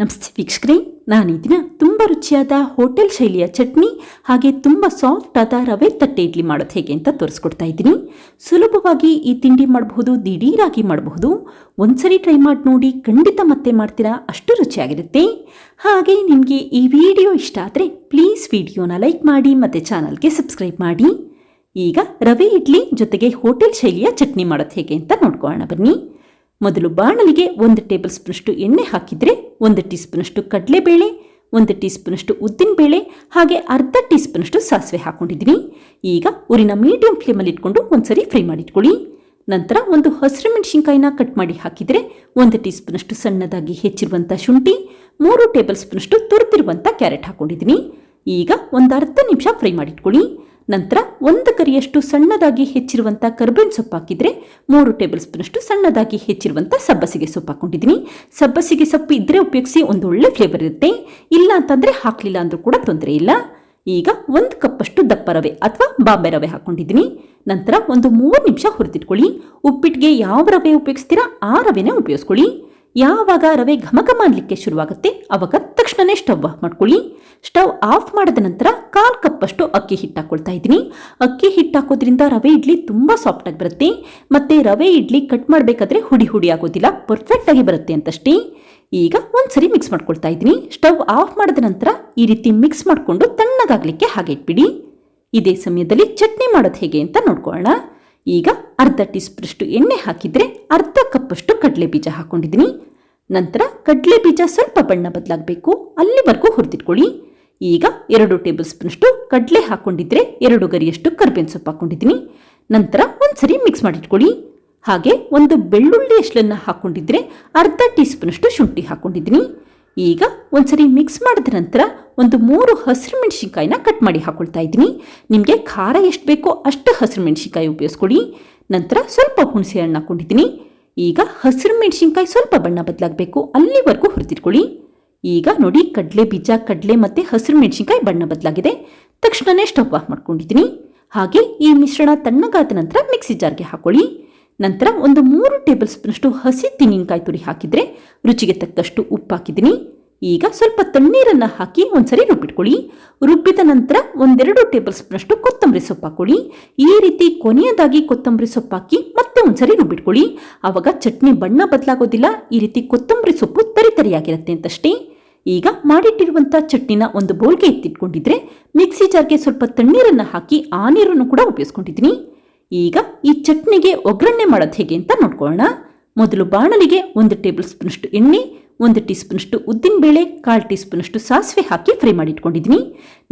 ನಮಸ್ತೆ ವೀಕ್ಷಕರೇ, ನಾನು ಈ ದಿನ ತುಂಬ ರುಚಿಯಾದ ಹೋಟೆಲ್ ಶೈಲಿಯ ಚಟ್ನಿ ಹಾಗೆ ತುಂಬ ಸಾಫ್ಟ್ ಆದ ರವೆ ತಟ್ಟೆ ಇಡ್ಲಿ ಮಾಡೋದು ಹೇಗೆ ಅಂತ ತೋರಿಸ್ಕೊಡ್ತಾ ಇದ್ದೀನಿ. ಸುಲಭವಾಗಿ ಈ ತಿಂಡಿ ಮಾಡಬಹುದು, ದಿಢೀರಾಗಿ ಮಾಡಬಹುದು. ಒಂದ್ಸರಿ ಟ್ರೈ ಮಾಡಿ ನೋಡಿ ಖಂಡಿತ ಮತ್ತೆ ಮಾಡ್ತೀರಾ, ಅಷ್ಟು ರುಚಿಯಾಗಿರುತ್ತೆ. ಹಾಗೆ ನಿಮಗೆ ಈ ವಿಡಿಯೋ ಇಷ್ಟ ಆದರೆ ಪ್ಲೀಸ್ ವಿಡಿಯೋನ ಲೈಕ್ ಮಾಡಿ ಮತ್ತು ಚಾನಲ್ಗೆ ಸಬ್ಸ್ಕ್ರೈಬ್ ಮಾಡಿ. ಈಗ ರವೆ ಇಡ್ಲಿ ಜೊತೆಗೆ ಹೋಟೆಲ್ ಶೈಲಿಯ ಚಟ್ನಿ ಮಾಡೋದು ಹೇಗೆ ಅಂತ ನೋಡ್ಕೊಳ್ಳೋಣ ಬನ್ನಿ. ಮೊದಲು ಬಾಣಲಿಗೆ ಒಂದು ಟೇಬಲ್ ಸ್ಪೂನಷ್ಟು ಎಣ್ಣೆ ಹಾಕಿದರೆ ಒಂದು ಟೀ ಸ್ಪೂನಷ್ಟು ಕಡಲೆಬೇಳೆ, ಒಂದು ಟೀ ಸ್ಪೂನಷ್ಟು ಉದ್ದಿನಬೇಳೆ ಹಾಗೆ ಅರ್ಧ ಟೀ ಸ್ಪೂನಷ್ಟು ಸಾಸಿವೆ ಹಾಕೊಂಡಿದ್ದೀನಿ. ಈಗ ಊರಿನ ಮೀಡಿಯಂ ಫ್ಲೇಮಲ್ಲಿ ಇಟ್ಕೊಂಡು ಒಂದ್ಸರಿ ಫ್ರೈ ಮಾಡಿಟ್ಕೊಳ್ಳಿ. ನಂತರ ಒಂದು ಹಸಿರು ಮೆಣಸಿನ್ಕಾಯಿನ ಕಟ್ ಮಾಡಿ ಹಾಕಿದರೆ ಒಂದು ಟೀ ಸ್ಪೂನಷ್ಟು ಸಣ್ಣದಾಗಿ ಹೆಚ್ಚಿರುವಂಥ ಶುಂಠಿ, ಮೂರು ಟೇಬಲ್ ಸ್ಪೂನಷ್ಟು ತುರಿದಿರುವಂಥ ಕ್ಯಾರೆಟ್ ಹಾಕೊಂಡಿದ್ದೀನಿ. ಈಗ ಒಂದು ಅರ್ಧ ನಿಮಿಷ ಫ್ರೈ ಮಾಡಿಟ್ಕೊಳ್ಳಿ. ನಂತರ ಒಂದು ಕರಿಯಷ್ಟು ಸಣ್ಣದಾಗಿ ಹೆಚ್ಚಿರುವಂಥ ಕರ್ಬೇವಿನ ಸೊಪ್ಪು ಹಾಕಿದರೆ ಮೂರು ಟೇಬಲ್ ಸ್ಪೂನಷ್ಟು ಸಣ್ಣದಾಗಿ ಹೆಚ್ಚಿರುವಂಥ ಸಬ್ಬಸಿಗೆ ಸೊಪ್ಪು ಹಾಕೊಂಡಿದ್ದೀನಿ. ಸಬ್ಬಸಿಗೆ ಸೊಪ್ಪು ಇದ್ದರೆ ಉಪಯೋಗಿಸಿ ಒಂದು ಒಳ್ಳೆ ಫ್ಲೇವರ್ ಇರುತ್ತೆ. ಇಲ್ಲ ಅಂತಂದರೆ ಹಾಕಲಿಲ್ಲ ಅಂದರೂ ಕೂಡ ತೊಂದರೆ ಇಲ್ಲ. ಈಗ ಒಂದು ಕಪ್ಪಷ್ಟು ದಪ್ಪ ರವೆ ಅಥವಾ ಬಾಂಬೆ ರವೆ ಹಾಕೊಂಡಿದ್ದೀನಿ. ನಂತರ ಒಂದು ಮೂರು ನಿಮಿಷ ಹುರಿದಿಟ್ಕೊಳ್ಳಿ. ಉಪ್ಪಿಟ್ಟಿಗೆ ಯಾವ ರವೆ ಉಪಯೋಗಿಸ್ತೀರಾ ಆ ರವೆನೇ ಉಪಯೋಗಿಸ್ಕೊಳ್ಳಿ. ಯಾವಾಗ ರವೆ ಘಮಘ ಮಾಡಲಿಕ್ಕೆ ಶುರುವಾಗುತ್ತೆ, ಅವಾಗ ತಕ್ಷಣನೇ ಸ್ಟವ್ ಆಫ್ ಮಾಡ್ಕೊಳ್ಳಿ. ಸ್ಟವ್ ಆಫ್ ಮಾಡಿದ ನಂತರ ಕಾಲು ಕಪ್ಪಷ್ಟು ಅಕ್ಕಿ ಹಿಟ್ಟು ಹಾಕೊಳ್ತಾ ಇದ್ದೀನಿ. ಅಕ್ಕಿ ಹಿಟ್ಟು ಹಾಕೋದ್ರಿಂದ ರವೆ ಇಡ್ಲಿ ತುಂಬ ಸಾಫ್ಟಾಗಿ ಬರುತ್ತೆ. ಮತ್ತು ರವೆ ಇಡ್ಲಿ ಕಟ್ ಮಾಡಬೇಕಾದ್ರೆ ಹುಡಿ ಹುಡಿ ಆಗೋದಿಲ್ಲ ಪರ್ಫೆಕ್ಟಾಗಿ ಬರುತ್ತೆ ಅಂತಷ್ಟೇ. ಈಗ ಒಂದ್ಸರಿ ಮಿಕ್ಸ್ ಮಾಡ್ಕೊಳ್ತಾ ಇದ್ದೀನಿ. ಸ್ಟವ್ ಆಫ್ ಮಾಡಿದ ನಂತರ ಈ ರೀತಿ ಮಿಕ್ಸ್ ಮಾಡಿಕೊಂಡು ತಣ್ಣಗಾಗಲಿಕ್ಕೆ ಹಾಗೆ ಇಟ್ಬಿಡಿ. ಇದೇ ಸಮಯದಲ್ಲಿ ಚಟ್ನಿ ಮಾಡೋದು ಹೇಗೆ ಅಂತ ನೋಡ್ಕೊಳ್ಳೋಣ. ಈಗ ಅರ್ಧ ಟೀ ಸ್ಪೂನಷ್ಟು ಎಣ್ಣೆ ಹಾಕಿದರೆ ಅರ್ಧ ಕಪ್ಪಷ್ಟು ಕಡಲೆ ಬೀಜ ಹಾಕೊಂಡಿದ್ದೀನಿ. ನಂತರ ಕಡಲೆ ಬೀಜ ಸ್ವಲ್ಪ ಬಣ್ಣ ಬದಲಾಗಬೇಕು. ಅಲ್ಲಿವರೆಗೂ ಹುರಿದಿಟ್ಕೊಳ್ಳಿ. ಈಗ ಎರಡು ಟೇಬಲ್ ಸ್ಪೂನಷ್ಟು ಕಡಲೆ ಹಾಕೊಂಡಿದ್ರೆ ಎರಡು ಗರಿಯಷ್ಟು ಕರ್ಬೇವಿನ ಸೊಪ್ಪು ಹಾಕೊಂಡಿದ್ದೀನಿ. ನಂತರ ಒಂದ್ಸರಿ ಮಿಕ್ಸ್ ಮಾಡಿಟ್ಕೊಳ್ಳಿ. ಹಾಗೆ ಒಂದು ಬೆಳ್ಳುಳ್ಳಿ ಎಷ್ಟನ್ನು ಹಾಕೊಂಡಿದ್ರೆ ಅರ್ಧ ಟೀ ಸ್ಪೂನಷ್ಟು ಶುಂಠಿ ಹಾಕೊಂಡಿದ್ದೀನಿ. ಈಗ ಒಂದ್ಸರಿ ಮಿಕ್ಸ್ ಮಾಡಿದ ನಂತರ ಒಂದು ಮೂರು ಹಸಿರು ಮೆಣಸಿನ್ಕಾಯಿನ ಕಟ್ ಮಾಡಿ ಹಾಕ್ಕೊಳ್ತಾ ಇದ್ದೀನಿ. ನಿಮಗೆ ಖಾರ ಎಷ್ಟು ಬೇಕೋ ಅಷ್ಟು ಹಸಿರು ಮೆಣಸಿನ್ಕಾಯಿ ಉಪಯೋಗಿಸ್ಕೊಳ್ಳಿ. ನಂತರ ಸ್ವಲ್ಪ ಹುಣಸೆ ಹಣ್ಣು ಹಾಕೊಂಡಿದ್ದೀನಿ. ಈಗ ಹಸಿರು ಮೆಣಸಿನ್ಕಾಯಿ ಸ್ವಲ್ಪ ಬಣ್ಣ ಬದಲಾಗಬೇಕು. ಅಲ್ಲಿವರೆಗೂ ಹುರಿದಿಟ್ಕೊಳ್ಳಿ. ಈಗ ನೋಡಿ, ಕಡಲೆ ಬೀಜ, ಕಡಲೆ ಮತ್ತು ಹಸಿರು ಮೆಣಸಿನ್ಕಾಯಿ ಬಣ್ಣ ಬದಲಾಗಿದೆ. ತಕ್ಷಣವೇ ಸ್ಟವ್ ಆಫ್ ಮಾಡ್ಕೊಂಡಿದ್ದೀನಿ. ಹಾಗೆ ಈ ಮಿಶ್ರಣ ತಣ್ಣಗಾದ ನಂತರ ಮಿಕ್ಸಿ ಜಾರ್ಗೆ ಹಾಕೊಳ್ಳಿ. ನಂತರ ಒಂದು ಮೂರು ಟೇಬಲ್ ಸ್ಪೂನಷ್ಟು ಹಸಿ ತೆಂಗಿನಕಾಯಿ ತುರಿ ಹಾಕಿದರೆ ರುಚಿಗೆ ತಕ್ಕಷ್ಟು ಉಪ್ಪು ಹಾಕಿದ್ದೀನಿ ಈಗ ಸ್ವಲ್ಪ ತಣ್ಣೀರನ್ನು ಹಾಕಿ ಒಂದ್ಸರಿ ರುಬ್ಬಿಟ್ಕೊಳ್ಳಿ. ರುಬ್ಬಿದ ನಂತರ ಒಂದೆರಡು ಟೇಬಲ್ ಸ್ಪೂನಷ್ಟು ಕೊತ್ತಂಬರಿ ಸೊಪ್ಪು ಹಾಕೊಳ್ಳಿ ಈ ರೀತಿ ಕೊನೆಯದಾಗಿ ಕೊತ್ತಂಬರಿ ಸೊಪ್ಪು ಹಾಕಿ ಮತ್ತೆ ಒಂದ್ಸರಿ ರುಬ್ಬಿಟ್ಕೊಳ್ಳಿ. ಆವಾಗ ಚಟ್ನಿ ಬಣ್ಣ ಬದಲಾಗೋದಿಲ್ಲ, ಈ ರೀತಿ ಕೊತ್ತಂಬರಿ ಸೊಪ್ಪು ತರಿತರಿಯಾಗಿರುತ್ತೆ ಅಂತಷ್ಟೇ. ಈಗ ಮಾಡಿಟ್ಟಿರುವಂಥ ಚಟ್ನಿನ ಒಂದು ಬೌಲ್ಗೆ ಎತ್ತಿಟ್ಕೊಂಡಿದ್ರೆ ಮಿಕ್ಸಿ ಜಾರ್ಗೆ ಸ್ವಲ್ಪ ತಣ್ಣೀರನ್ನು ಹಾಕಿ ಆ ನೀರನ್ನು ಕೂಡ ಉಪಯೋಗಿಸ್ಕೊಂಡಿದ್ದೀನಿ. ಈಗ ಈ ಚಟ್ನಿಗೆ ಒಗ್ಗರಣೆ ಮಾಡೋದು ಹೇಗೆ ಅಂತ ನೋಡ್ಕೊಳ್ಳೋಣ. ಮೊದಲು ಬಾಣಲಿಗೆ ಒಂದು ಟೇಬಲ್ ಸ್ಪೂನಷ್ಟು ಎಣ್ಣೆ ಒಂದು ಟೀ ಉದ್ದಿನ ಬೇಳೆ, ಕಾಲು ಟೀ ಸ್ಪೂನಷ್ಟು ಸಾಸಿವೆ ಹಾಕಿ ಫ್ರೈ ಮಾಡಿ ಇಟ್ಕೊಂಡಿದ್ದೀನಿ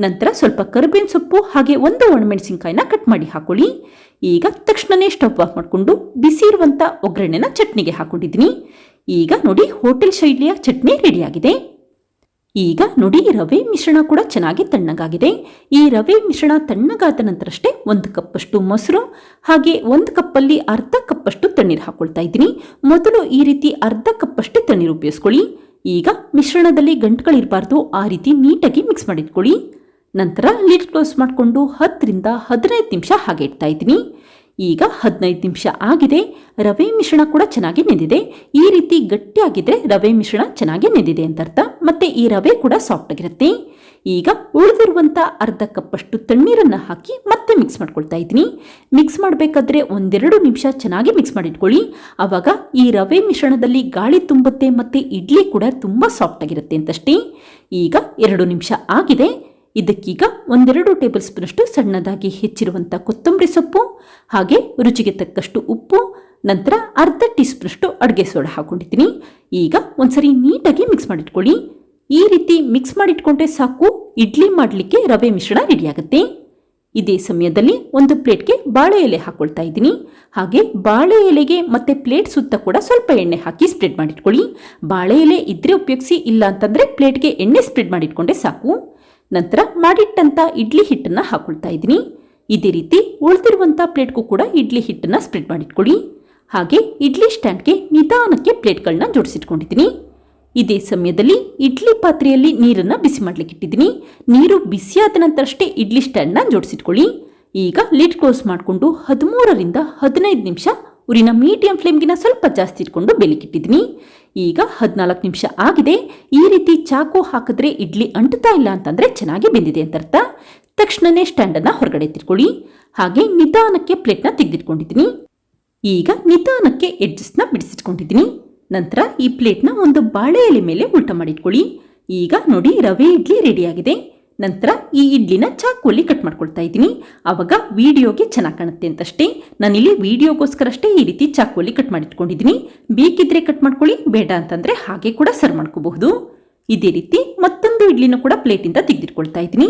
ನಂತರ ಸ್ವಲ್ಪ ಕರಿಬೇವಿನ ಸೊಪ್ಪು ಹಾಗೆ ಒಂದು ಒಣಮೆಣಸಿನ್ಕಾಯಿನ ಕಟ್ ಮಾಡಿ ಹಾಕೊಳ್ಳಿ. ಈಗ ತಕ್ಷಣನೇ ಸ್ಟವ್ ಆಫ್ ಮಾಡಿಕೊಂಡು ಬಿಸಿ ಇರುವಂಥ ಒಗ್ಗರಣೆನ ಚಟ್ನಿಗೆ ಹಾಕೊಂಡಿದ್ದೀನಿ ಈಗ ನೋಡಿ ಹೋಟೆಲ್ ಶೈಲಿಯ ಚಟ್ನಿ ರೆಡಿಯಾಗಿದೆ ಈಗ ನೋಡಿ, ರವೆ ಮಿಶ್ರಣ ಕೂಡ ಚೆನ್ನಾಗಿ ತಣ್ಣಗಾಗಿದೆ. ಈ ರವೆ ಮಿಶ್ರಣ ತಣ್ಣಗಾದ ನಂತರಷ್ಟೇ ಒಂದು ಕಪ್ಪಷ್ಟು ಮೊಸರು, ಹಾಗೆ ಒಂದು ಕಪ್ಪಲ್ಲಿ ಅರ್ಧ ಕಪ್ಪಷ್ಟು ತಣ್ಣೀರು ಹಾಕೊಳ್ತಾ ಇದ್ದೀನಿ. ಮೊದಲು ಈ ರೀತಿ ಅರ್ಧ ಕಪ್ಪಷ್ಟು ತಣ್ಣೀರು ಉಪಯೋಗಿಸ್ಕೊಳ್ಳಿ. ಈಗ ಮಿಶ್ರಣದಲ್ಲಿ ಗಂಟುಗಳಿರಬಾರ್ದು, ಆ ರೀತಿ ನೀಟಾಗಿ ಮಿಕ್ಸ್ ಮಾಡಿಟ್ಕೊಳ್ಳಿ. ನಂತರ ಲಿಡ್ ಕ್ಲೋಸ್ ಮಾಡಿಕೊಂಡು ಹತ್ತರಿಂದ ಹದಿನೈದು ನಿಮಿಷ ಹಾಗೆ ಇಡ್ತಾ ಇದ್ದೀನಿ. ಈಗ ಹದಿನೈದು ನಿಮಿಷ ಆಗಿದೆ. ರವೆ ಮಿಶ್ರಣ ಕೂಡ ಚೆನ್ನಾಗಿ ನೆಂದಿದೆ. ಈ ರೀತಿ ಗಟ್ಟಿಯಾಗಿದ್ರೆ ರವೆ ಮಿಶ್ರಣ ಚೆನ್ನಾಗಿ ನೆಂದಿದೆ ಅಂತ ಅರ್ಥ ಮತ್ತೆ ಈ ರವೆ ಕೂಡ ಸಾಫ್ಟ್ ಆಗಿರುತ್ತೆ. ಈಗ ಉಳಿದಿರುವಂಥ ಅರ್ಧ ಕಪ್ಪಷ್ಟು ತಣ್ಣೀರನ್ನು ಹಾಕಿ ಮತ್ತೆ ಮಿಕ್ಸ್ ಮಾಡ್ಕೊಳ್ತಾ ಇದ್ದೀನಿ. ಮಿಕ್ಸ್ ಮಾಡಬೇಕಾದ್ರೆ ಒಂದೆರಡು ನಿಮಿಷ ಚೆನ್ನಾಗಿ ಮಿಕ್ಸ್ ಮಾಡಿಟ್ಕೊಳ್ಳಿ. ಆವಾಗ ಈ ರವೆ ಮಿಶ್ರಣದಲ್ಲಿ ಗಾಳಿ ತುಂಬುತ್ತೆ ಮತ್ತು ಇಡ್ಲಿ ಕೂಡ ತುಂಬ ಸಾಫ್ಟ್ ಆಗಿರುತ್ತೆ ಅಂತಷ್ಟೇ. ಈಗ ಎರಡು ನಿಮಿಷ ಆಗಿದೆ. ಇದಕ್ಕೀಗ ಒಂದೆರಡು ಟೇಬಲ್ ಸ್ಪೂನಷ್ಟು ಸಣ್ಣದಾಗಿ ಹೆಚ್ಚಿರುವಂಥ ಕೊತ್ತಂಬರಿ ಸೊಪ್ಪು, ಹಾಗೆ ರುಚಿಗೆ ತಕ್ಕಷ್ಟು ಉಪ್ಪು, ನಂತರ ಅರ್ಧ ಟೀ ಸ್ಪೂನಷ್ಟು ಅಡುಗೆ ಸೋಡಾ ಹಾಕೊಂಡಿದ್ದೀನಿ. ಈಗ ಒಂದ್ಸರಿ ನೀಟಾಗಿ ಮಿಕ್ಸ್ ಮಾಡಿಟ್ಕೊಳ್ಳಿ. ಈ ರೀತಿ ಮಿಕ್ಸ್ ಮಾಡಿಟ್ಕೊಂಡ್ರೆ ಸಾಕು, ಇಡ್ಲಿ ಮಾಡಲಿಕ್ಕೆ ರವೆ ಮಿಶ್ರಣ ರೆಡಿಯಾಗುತ್ತೆ. ಇದೇ ಸಮಯದಲ್ಲಿ ಒಂದು ಪ್ಲೇಟ್ಗೆ ಬಾಳೆ ಎಲೆ ಹಾಕೊಳ್ತಾ ಇದ್ದೀನಿ. ಹಾಗೆ ಬಾಳೆ ಎಲೆಗೆ ಮತ್ತೆ ಪ್ಲೇಟ್ ಸುತ್ತ ಕೂಡ ಸ್ವಲ್ಪ ಎಣ್ಣೆ ಹಾಕಿ ಸ್ಪ್ರೆಡ್ ಮಾಡಿಟ್ಕೊಳ್ಳಿ. ಬಾಳೆ ಎಲೆ ಇದ್ರೆ ಉಪಯೋಗಿಸಿ, ಇಲ್ಲ ಅಂತಂದರೆ ಪ್ಲೇಟ್ಗೆ ಎಣ್ಣೆ ಸ್ಪ್ರೆಡ್ ಮಾಡಿಟ್ಕೊಂಡೆ ಸಾಕು. ನಂತರ ಮಾಡಿಟ್ಟಂಥ ಇಡ್ಲಿ ಹಿಟ್ಟನ್ನು ಹಾಕೊಳ್ತಾ ಇದ್ದೀನಿ. ಇದೇ ರೀತಿ ಉಳಿದಿರುವಂಥ ಪ್ಲೇಟ್ಗೂ ಕೂಡ ಇಡ್ಲಿ ಹಿಟ್ಟನ್ನು ಸ್ಪ್ರೆಡ್ ಮಾಡಿಟ್ಕೊಳ್ಳಿ. ಹಾಗೆ ಇಡ್ಲಿ ಸ್ಟ್ಯಾಂಡ್ಗೆ ನಿಧಾನಕ್ಕೆ ಪ್ಲೇಟ್ಗಳನ್ನ ಜೋಡಿಸಿಟ್ಕೊಂಡಿದ್ದೀನಿ. ಇದೇ ಸಮಯದಲ್ಲಿ ಇಡ್ಲಿ ಪಾತ್ರೆಯಲ್ಲಿ ನೀರನ್ನು ಬಿಸಿ ಮಾಡ್ಲಿಕ್ಕೆ ಇಟ್ಟಿದ್ದೀನಿ. ನೀರು ಬಿಸಿಯಾದ ನಂತರಷ್ಟೇ ಇಡ್ಲಿ ಸ್ಟ್ಯಾಂಡ್ನ ಜೋಡಿಸಿಟ್ಕೊಳ್ಳಿ. ಈಗ ಲಿಡ್ ಕ್ಲೋಸ್ ಮಾಡಿಕೊಂಡು ಹದಿಮೂರರಿಂದ ಹದಿನೈದು ನಿಮಿಷ, ಉರಿನ ಮೀಡಿಯಂ ಫ್ಲೇಮ್ಗಿನ ಸ್ವಲ್ಪ ಜಾಸ್ತಿ ಇಟ್ಕೊಂಡು ಬೆಲಿಕ್ಕಿಟ್ಟಿದ್ದೀನಿ ಈಗ ಹದಿನಾಲ್ಕು ನಿಮಿಷ ಆಗಿದೆ. ಈ ರೀತಿ ಚಾಕು ಹಾಕಿದ್ರೆ ಇಡ್ಲಿ ಅಂಟುತ್ತಾ ಇಲ್ಲ ಅಂತಂದರೆ ಚೆನ್ನಾಗಿ ಬೆಂದಿದೆ ಅಂತ ಅರ್ಥ ತಕ್ಷಣನೇ ಸ್ಟ್ಯಾಂಡನ್ನು ಹೊರಗಡೆ ತಿರ್ಕೊಳ್ಳಿ ಹಾಗೆ ನಿಧಾನಕ್ಕೆ ಪ್ಲೇಟ್ನ ತೆಗೆದಿಟ್ಕೊಂಡಿದ್ದೀನಿ. ಈಗ ನಿಧಾನಕ್ಕೆ ಎಡ್ಜಸ್ನ ಬಿಡಿಸಿಟ್ಕೊಂಡಿದ್ದೀನಿ. ನಂತರ ಈ ಪ್ಲೇಟ್ನ ಒಂದು ಬಾಳೆ ಎಲೆ ಮೇಲೆ ಉಲ್ಟ ಮಾಡಿಟ್ಕೊಳ್ಳಿ. ಈಗ ನೋಡಿ ರವೆ ಇಡ್ಲಿ ರೆಡಿಯಾಗಿದೆ ನಂತರ ಈ ಇಡ್ಲಿನ ಚಾಕುವಲ್ಲಿ ಕಟ್ ಮಾಡ್ಕೊಳ್ತಾ ಇದ್ದೀನಿ. ಆವಾಗ ವಿಡಿಯೋಗೆ ಚೆನ್ನಾಗಿ ಕಾಣುತ್ತೆ ಅಂತಷ್ಟೇ. ನಾನಿಲ್ಲಿ ವಿಡಿಯೋಗೋಸ್ಕರ ಅಷ್ಟೇ ಈ ರೀತಿ ಚಾಕುವಲ್ಲಿ ಕಟ್ ಮಾಡಿಟ್ಕೊಂಡಿದ್ದೀನಿ. ಬೇಕಿದ್ರೆ ಕಟ್ ಮಾಡ್ಕೊಳ್ಳಿ, ಬೇಡ ಅಂತಂದರೆ ಹಾಗೆ ಕೂಡ ಸರ್ವ್ ಮಾಡ್ಕೋಬಹುದು. ಇದೇ ರೀತಿ ಮತ್ತೊಂದು ಇಡ್ಲಿನ ಕೂಡ ಪ್ಲೇಟಿಂದ ತೆಗೆದಿಟ್ಕೊಳ್ತಾ ಇದ್ದೀನಿ.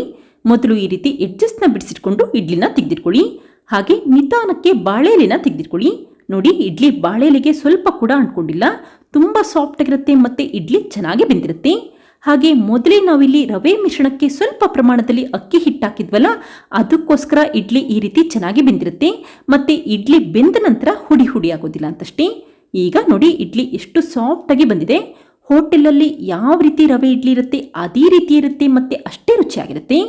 ಮೊದಲು ಈ ರೀತಿ ಎಡ್ಜಸ್ಟ್ನ ಬಿಡಿಸಿಟ್ಕೊಂಡು ಇಡ್ಲಿನ ತೆಗೆದಿಟ್ಕೊಳ್ಳಿ. ಹಾಗೆ ನಿಧಾನಕ್ಕೆ ಬಾಳೆಲೆನ ತೆಗೆದಿಟ್ಕೊಳ್ಳಿ. ನೋಡಿ, ಇಡ್ಲಿ ಬಾಳೆಲೆಗೆ ಸ್ವಲ್ಪ ಕೂಡ ಅಂಟ್ಕೊಂಡಿಲ್ಲ. ತುಂಬ ಸಾಫ್ಟ್ ಆಗಿರುತ್ತೆ ಮತ್ತು ಇಡ್ಲಿ ಚೆನ್ನಾಗಿ ಬೆಂದಿರುತ್ತೆ. ಹಾಗೆ ಮೊದಲೇ ನಾವಿಲ್ಲಿ ರವೆ ಮಿಶ್ರಣಕ್ಕೆ ಸ್ವಲ್ಪ ಪ್ರಮಾಣದಲ್ಲಿ ಅಕ್ಕಿ ಹಿಟ್ಟಾಕಿದ್ವಲ್ಲ, ಅದಕ್ಕೋಸ್ಕರ ಇಡ್ಲಿ ಈ ರೀತಿ ಚೆನ್ನಾಗಿ ಬೆಂದಿರುತ್ತೆ. ಮತ್ತೆ ಇಡ್ಲಿ ಬೆಂದ ನಂತರ ಹುಡಿ ಹುಡಿ ಆಗೋದಿಲ್ಲ ಅಂತಷ್ಟೇ. ಈಗ ನೋಡಿ ಇಡ್ಲಿ ಎಷ್ಟು ಸಾಫ್ಟ್ ಆಗಿ ಬಂದಿದೆ. ಹೋಟೆಲಲ್ಲಿ ಯಾವ ರೀತಿ ರವೆ ಇಡ್ಲಿ ಇರುತ್ತೆ, ಅದೇ ರೀತಿ ಇರುತ್ತೆ, ಮತ್ತೆ ಅಷ್ಟೇ ರುಚಿಯಾಗಿರುತ್ತೆ.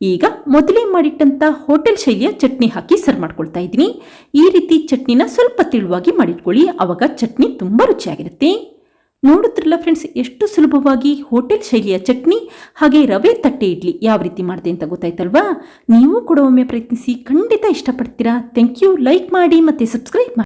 ಈಗ ಮೊದಲೇ ಮಾಡಿಟ್ಟಂತ ಹೋಟೆಲ್ ಶೈಲಿಯ ಚಟ್ನಿ ಹಾಕಿ ಸರ್ವ್ ಮಾಡ್ಕೊಳ್ತಾ ಇದ್ದೀನಿ. ಈ ರೀತಿ ಚಟ್ನಿನ ಸ್ವಲ್ಪ ತಿಳುವಾಗಿ ಮಾಡಿಟ್ಕೊಳ್ಳಿ, ಅವಾಗ ಚಟ್ನಿ ತುಂಬ ರುಚಿಯಾಗಿರುತ್ತೆ. ನೋಡುತ್ತಿರಲ್ಲ ಫ್ರೆಂಡ್ಸ್ ಎಷ್ಟು ಸುಲಭವಾಗಿ ಹೋಟೆಲ್ ಶೈಲಿಯ ಚಟ್ನಿ ಹಾಗೆ ರವೆ ತಟ್ಟೆ ಇಡ್ಲಿ ಯಾವ ರೀತಿ ಮಾಡಿದೆ ಅಂತ ಗೊತ್ತಾಯ್ತಲ್ವಾ? ನೀವು ಕೂಡ ಒಮ್ಮೆ ಪ್ರಯತ್ನಿಸಿ ಖಂಡಿತ ಇಷ್ಟಪಡ್ತೀರಾ. ಥ್ಯಾಂಕ್ ಯು ಲೈಕ್ ಮಾಡಿ ಮತ್ತು ಸಬ್ಸ್ಕ್ರೈಬ್ ಮಾಡಿ.